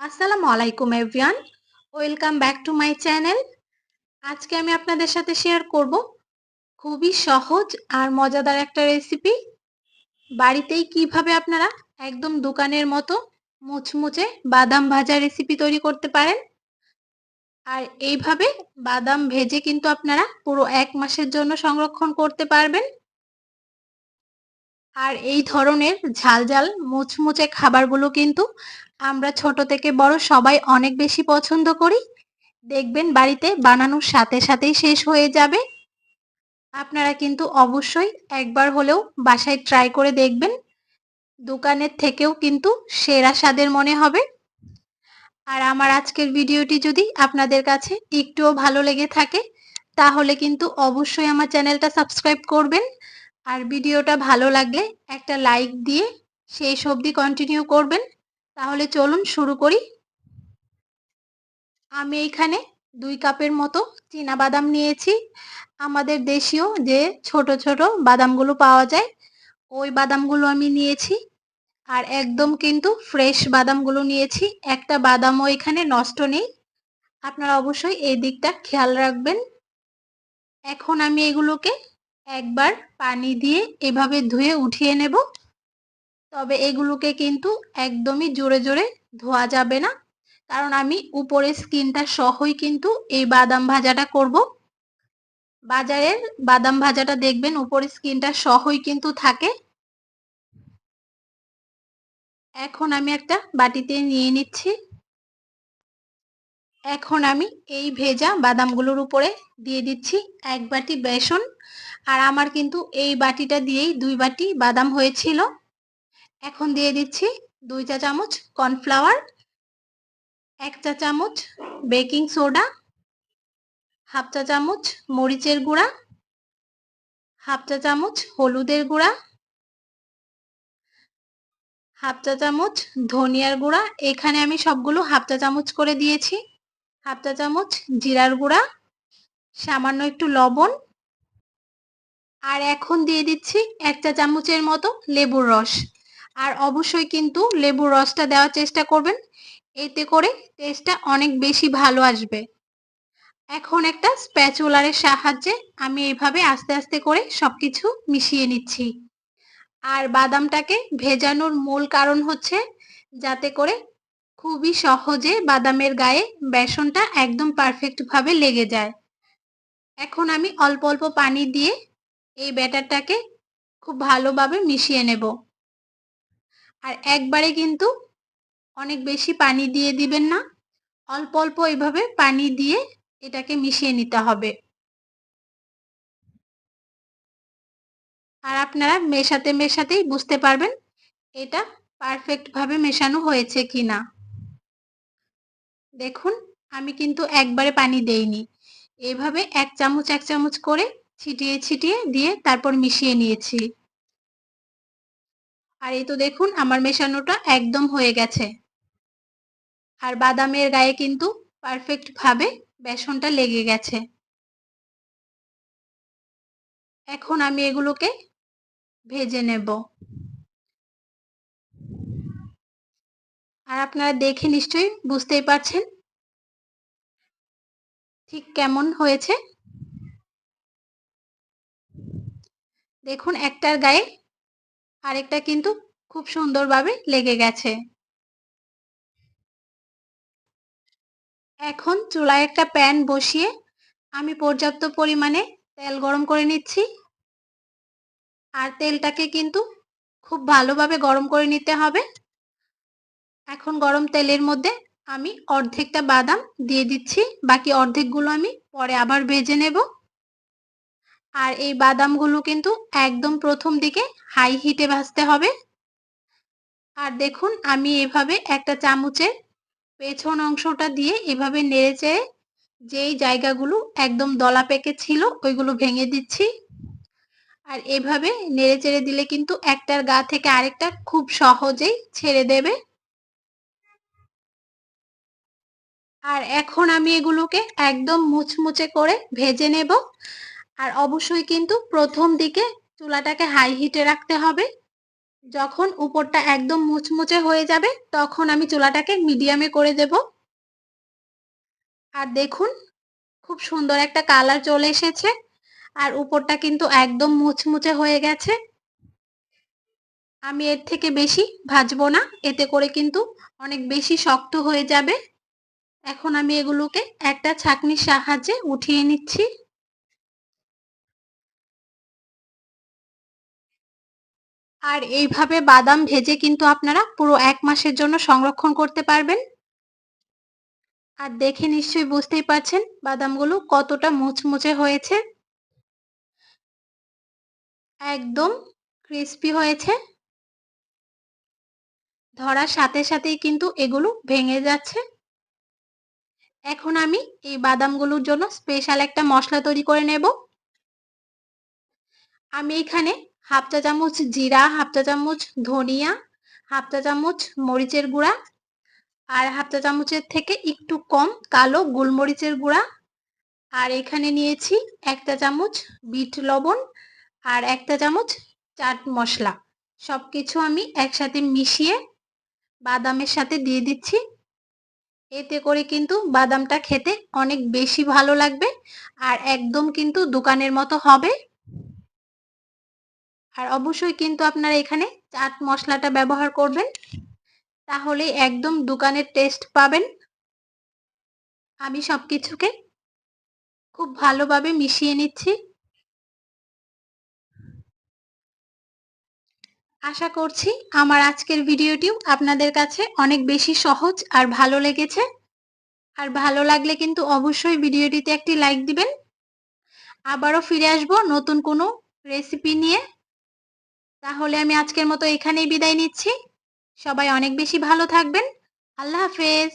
আসসালামু আলাইকুম everyone welcome back to my channel আজকে আমি আপনাদের সাথে শেয়ার করব খুবই সহজ আর মজাদার একটা রেসিপি বাড়িতেই কীভাবে আপনারা একদম দোকানের মতো মুচমুচে বাদাম ভাজা রেসিপি তৈরি করতে পারেন। আর এইভাবে বাদাম ভেজে কিন্তু আপনারা পুরো এক মাসের জন্য সংরক্ষণ করতে পারবেন। আর এই ধরনের ঝাল ঝাল মুচমুচে খাবারগুলো কিন্তু আমরা ছোট থেকে বড় সবাই অনেক বেশি পছন্দ করি। দেখবেন বাড়িতে বানানোর সাথে সাথেই শেষ হয়ে যাবে। আপনারা কিন্তু অবশ্যই একবার হলেও বাসায় ট্রাই করে দেখবেন। দোকানের থেকেও কিন্তু সেরা স্বাদের মনে হবে। আর আমার আজকের ভিডিওটি যদি আপনাদের কাছে একটুও ভালো লেগে থাকে, তাহলে কিন্তু অবশ্যই আমার চ্যানেলটা সাবস্ক্রাইব করবেন। আর ভিডিওটা ভালো লাগলে একটা লাইক দিয়ে সেই সবদি কন্টিনিউ করবেন। তাহলে চলুন শুরু করি। আমি এইখানে দুই কাপের মতো চীনা বাদাম নিয়েছি। আমাদের দেশীয় যে ছোট ছোট বাদামগুলো পাওয়া যায়, ওই বাদামগুলো আমি নিয়েছি। আর একদম কিন্তু ফ্রেশ বাদামগুলো নিয়েছি। একটা বাদামও এখানে নষ্ট নেই। আপনারা অবশ্যই এই দিকটা খেয়াল রাখবেন। এখন আমি এগুলোকে একবার পানি দিয়ে এভাবে ধুয়ে উঠিয়ে নেব। তবে এগুলোকে কিন্তু একদমই জোরে জোরে ধোয়া যাবে না। কারণ আমি উপরের স্কিনটা সহই কিন্তু এই বাদাম ভাজাটা করব। বাজারের বাদাম ভাজাটা দেখবেন উপরের স্কিনটা সহই কিন্তু থাকে। এখন আমি একটা বাটিতে নিয়ে নিচ্ছি। এখন আমি এই ভেজা বাদামগুলোর উপরে দিয়ে দিচ্ছি এক বাটি বেসন। আর আমার কিন্তু এই বাটিটা দিয়েই দুই বাটি বাদাম হয়েছিল। এখন দিয়ে দিচ্ছি দুই চা চামচ কর্নফ্লাওয়ার, এক চা চামচ বেকিং সোডা, হাফ চা চামচ মরিচের গুঁড়া, হাফ চা চামচ হলুদের গুঁড়া, হাফ চা চামচ ধনিয়ার গুঁড়া। এখানে আমি সবগুলো হাফ চা চামচ করে দিয়েছি। হাফ চা চামচ জিরার গুঁড়া, সামান্য একটু লবণ, আর এখন দিয়ে দিচ্ছি এক চা চামচের মতো লেবুর রস। আর অবশ্যই কিন্তু লেবুর রসটা দেওয়ার চেষ্টা করবেন, এতে করে টেস্টটা অনেক বেশি ভালো আসবে। এখন একটা স্প্যাচুলারের সাহায্যে আমি এইভাবে আস্তে আস্তে করে সবকিছু মিশিয়ে নিচ্ছি। আর বাদামটাকে ভেজানোর মূল কারণ হচ্ছে যাতে করে খুবই সহজে বাদামের গায়ে বেসনটা একদম পারফেক্টভাবে লেগে যায়। এখন আমি অল্প অল্প পানি দিয়ে এই ব্যাটারটাকে খুব ভালোভাবে মিশিয়ে নেব। আর একবারে কিন্তু অনেক বেশি পানি দিয়ে দিবেন না, অল্প অল্প এইভাবে পানি দিয়ে এটাকে মিশিয়ে নিতে হবে। আর আপনারা মেশাতে মেশাতেই বুঝতে পারবেন এটা পারফেক্টভাবে মেশানো হয়েছে কি না দেখুন, আমি কিন্তু একবারে পানি দেইনি। এইভাবে এক চামচ এক চামচ করে ছিটিয়ে ছিটিয়ে দিয়ে তারপর মিশিয়ে নিয়েছি। আর এই তো দেখুন, আমার মেশানোটা একদম হয়ে গেছে। আর বাদামের গায়ে কিন্তু পারফেক্টভাবে বেসনটা লেগে গেছে। এখন আমি এগুলোকে ভেজে নেব। আপনারা দেখে নিশ্চয়ই বুঝতেই পারছেন। ঠিক কেমন হয়েছে? দেখুন, একটার গায়ে আরেকটা কিন্তু খুব সুন্দরভাবে লেগে গেছে। এখন চুলায় একটা প্যান বসিয়ে আমি পর্যাপ্ত পরিমাণে তেল গরম করে নিচ্ছি। আর তেলটাকে কিন্তু খুব ভালোভাবে গরম করে নিতে হবে। এখন গরম তেলের মধ্যে আমি অর্ধেকটা বাদাম দিয়ে দিচ্ছি। বাকি অর্ধেকগুলো আমি পরে আবার ভেজে নেব। আর এই বাদামগুলো কিন্তু একদম প্রথম দিকে হাই হিটে ভাজতে হবে। আর দেখুন, আমি এভাবে একটা চামচের পেছন অংশটা দিয়ে এভাবে নেড়ে চেড়ে যেই জায়গাগুলো একদম দলা পেকে ছিল, ওইগুলো ভেঙে দিচ্ছি। আর এভাবে নেড়ে চেড়ে দিলে কিন্তু একটার গা থেকে আরেকটা খুব সহজেই ছেড়ে দেবে। আর এখন আমি এগুলোকে একদম মুচমুচে করে ভেজে নেব। আর অবশ্যই কিন্তু প্রথম দিকে চুলাটাকে হাই হিটে রাখতে হবে। যখন উপরটা একদম মুচমুচে হয়ে যাবে, তখন আমি চুলাটাকে মিডিয়ামে করে দেব। আর দেখুন, খুব সুন্দর একটা কালার চলে এসেছে। আর উপরটা কিন্তু একদম মুচমুচে হয়ে গেছে। আমি এর থেকে বেশি ভাজবো না, এতে করে কিন্তু অনেক বেশি শক্ত হয়ে যাবে। এখন আমি এগুলোকে একটা ছাকনির সাহায্যে উঠিয়ে নিচ্ছি। আর এইভাবে বাদাম ভেজে কিন্তু আপনারা পুরো এক মাসের জন্য সংরক্ষণ করতে পারবেন। আর দেখে নিশ্চয়ই বুঝতেই পারছেন বাদামগুলো কতটা মুচমুচে হয়েছে। একদম ক্রিস্পি হয়েছে। ধরার সাথে সাথেই কিন্তু এগুলো ভেঙে যাচ্ছে। এখন আমি এই বাদামগুলোর জন্য স্পেশাল একটা মশলা তৈরি করে নেব। আমি এখানে হাফ চা চামচ জিরা, হাফ চা চামচ ধনিয়া, হাফ চা চামচ মরিচের গুঁড়া আর হাফ চা চামচের থেকে একটু কম কালো গোলমরিচের গুঁড়া আর এখানে নিয়েছি একটা চামচ বিট লবণ আর একটা চামচ চাট মশলা। সব কিছু আমি একসাথে মিশিয়ে বাদামের সাথে দিয়ে দিচ্ছি। এতে করে কিন্তু বাদামটা খেতে অনেক বেশি ভালো লাগবে আর একদম কিন্তু দোকানের মতো হবে। আর অবশ্যই কিন্তু আপনারা এখানে চাট মশলাটা ব্যবহার করবেন। তাহলে একদম দোকানের টেস্ট পাবেন। আমি সব কিছুকে খুব ভালোভাবে মিশিয়ে নিচ্ছি। আশা করছি আমার আজকের ভিডিওটিও আপনাদের কাছে অনেক বেশি সহজ আর ভালো লেগেছে। আর ভালো লাগলে কিন্তু অবশ্যই ভিডিওটিতে একটি লাইক দিবেন। আবারও ফিরে আসব নতুন কোনো রেসিপি নিয়ে। তাহলে আমি আজকের মতো এখানেই বিদায় নিচ্ছি। সবাই অনেক বেশি ভালো থাকবেন। আল্লাহ হাফেজ।